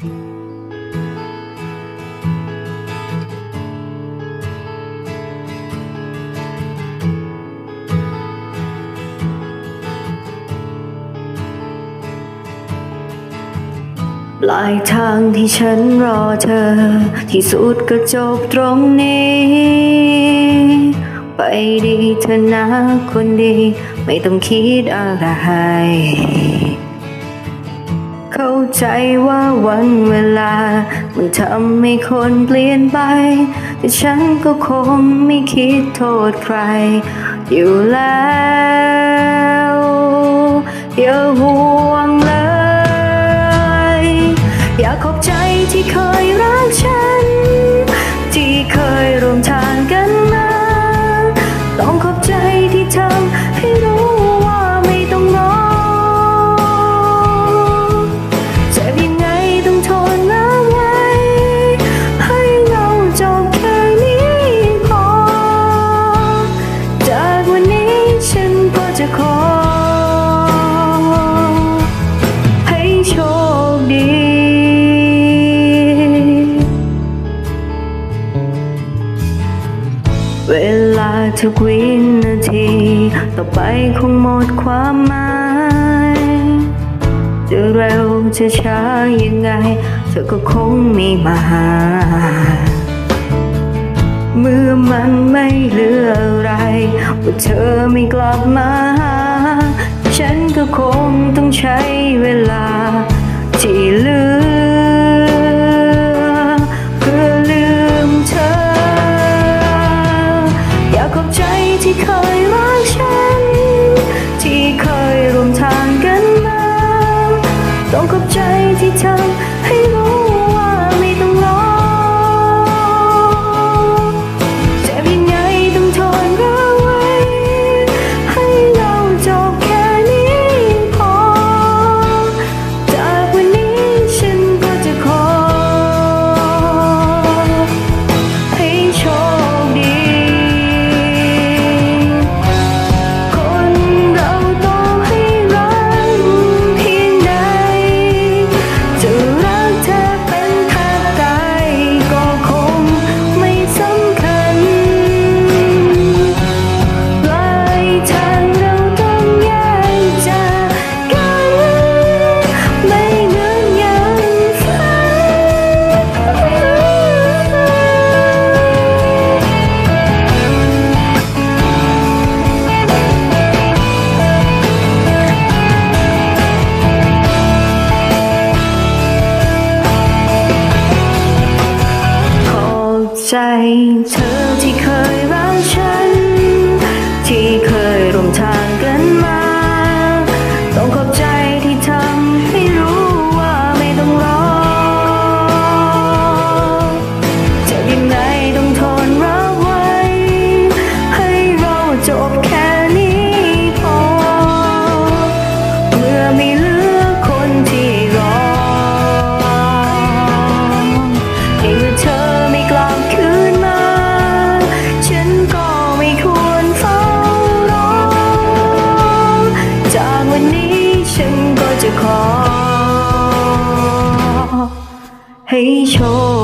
ปลายทางที่ฉันรอเธอ ที่สุดก็จบตรงนี้ ไปดีเธอนะคนดี ไม่ต้องคิดอะไร ใจว่าวันเวลา มันทำให้คนเปลี่ยนไป แต่ฉันก็คงไม่คิดโทษใคร อยู่แล้วอย่าห่วงเลย อยากขอบใจที่เคยรักฉัน ที่เคยร่วมทางกันมา ต้องขอบใจที่ทำ จะขอ ให้โชคดี เวลาทุกวินาที ต่อไปคงหมดความหมาย จะเร็วจะช้ายังไง เธอก็คงมีมาหา เมื่อมันไม่เหลืออะไร ว่าเธอไม่กลับมาหา ฉันก็คงต้องใช้เวลา ที่เหลือเพื่อลืมเธอ อยากขอบใจที่เคยรักฉัน ที่เคยร่วมทางกันมา ต้องขอบใจที่ทำ ใจเธอ ให้โชค